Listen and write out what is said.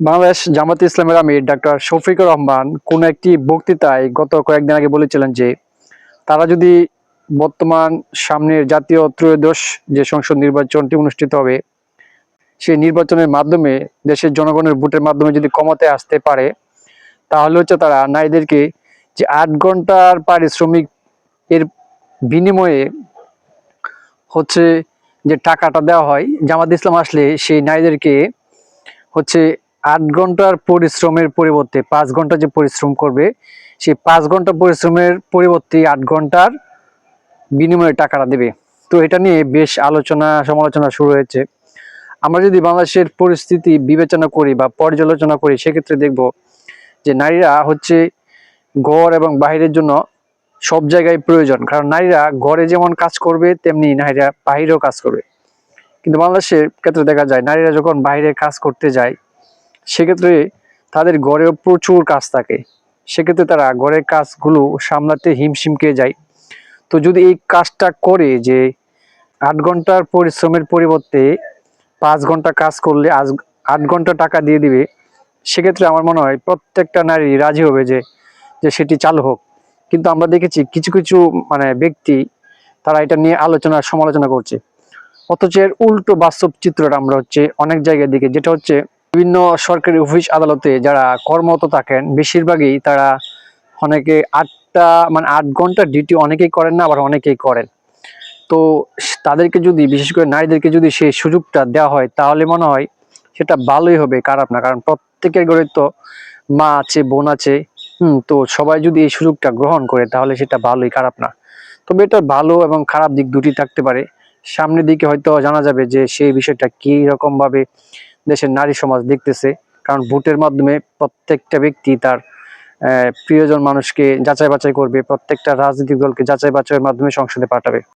বাংলাদেশ জামাত ইসলামের আমির ডাক্তার শফিকুর রহমান কোন একটি বক্তৃতায় গত কয়েকদিন আগে বলেছিলেন যে, তারা যদি বর্তমান সামনের জাতীয় ত্রয়োদশ যে সংসদ নির্বাচনটি অনুষ্ঠিত হবে, সেই নির্বাচনের মাধ্যমে দেশের জনগণের ভোটের মাধ্যমে যদি ক্ষমতায় আসতে পারে, তাহলে হচ্ছে তারা নারীদেরকে যে আট ঘণ্টার পারিশ্রমিক এর বিনিময়ে হচ্ছে যে টাকাটা দেওয়া হয়, জামাত ইসলাম আসলে সেই নারীদেরকে হচ্ছে আট ঘণ্টার পরিশ্রমের পরিবর্তে, পাঁচ ঘণ্টা যে পরিশ্রম করবে সেই পাঁচ ঘণ্টা পরিশ্রমের পরিবর্তে আট ঘণ্টার বিনিময়ে টাকাটা দেবে। তো এটা নিয়ে বেশ আলোচনা, সমালোচনা শুরু হয়েছে। আমরা যদি বাংলাদেশের পরিস্থিতি বিবেচনা করি বা পর্যালোচনা করি, সেক্ষেত্রে দেখব যে নারীরা হচ্ছে ঘর এবং বাইরের জন্য সব জায়গায় প্রয়োজন। কারণ নারীরা ঘরে যেমন কাজ করবে, তেমনি নারীরা বাইরেও কাজ করবে। কিন্তু বাংলাদেশের ক্ষেত্রে দেখা যায়, নারীরা যখন বাইরে কাজ করতে যায় সেক্ষেত্রে তাদের ঘরেও প্রচুর কাজ থাকে। সেক্ষেত্রে তারা ঘরের কাজগুলো সামলাতে হিমশিম খেয়ে যায়। তো যদি এই কাজটা করে যে আট ঘণ্টার পরিশ্রমের পরিবর্তে পাঁচ ঘণ্টা কাজ করলে আজ আট ঘণ্টা টাকা দিয়ে দিবে, সেক্ষেত্রে আমার মনে হয় প্রত্যেকটা নারী রাজি হবে যে যে সেটি চালু হোক। কিন্তু আমরা দেখেছি কিছু কিছু মানে ব্যক্তি তারা এটা নিয়ে আলোচনা, সমালোচনা করছে। অথচ এর উল্টো বাস্তব চিত্রটা আমরা হচ্ছে অনেক জায়গায় দিকে যেটা হচ্ছে বিভিন্ন সরকারি অফিস আদালতে যারা কর্মরত থাকেন, বেশিরভাগই তারা অনেকে আটটা মানে আট ঘণ্টা ডিউটি অনেকেই করেন না, আবার অনেকেই করেন। তো তাদেরকে যদি, বিশেষ করে নারীদেরকে যদি সেই সুযোগটা দেওয়া হয়, তাহলে মনে হয় সেটা ভালোই হবে, খারাপ না। কারণ প্রত্যেকের ঘরে তো মা আছে, বোন আছে, হুম, তো সবাই যদি এই সুযোগটা গ্রহণ করে, তাহলে সেটা ভালোই, খারাপ না। তবে এটা ভালো এবং খারাপ দিক দুটি থাকতে পারে। সামনের দিকে হয়তো জানা যাবে যে সেই বিষয়টা কি রকম ভাবে দেশের নারী সমাজ দেখতেছে, কারণ ভোটের মাধ্যমে প্রত্যেকটা ব্যক্তি তার প্রিয়জন মানুষকে যাচাই বাছাই করবে, প্রত্যেকটা রাজনৈতিক দলকে যাচাই বাছাইয়ের মাধ্যমে সংসদে পাঠাবে।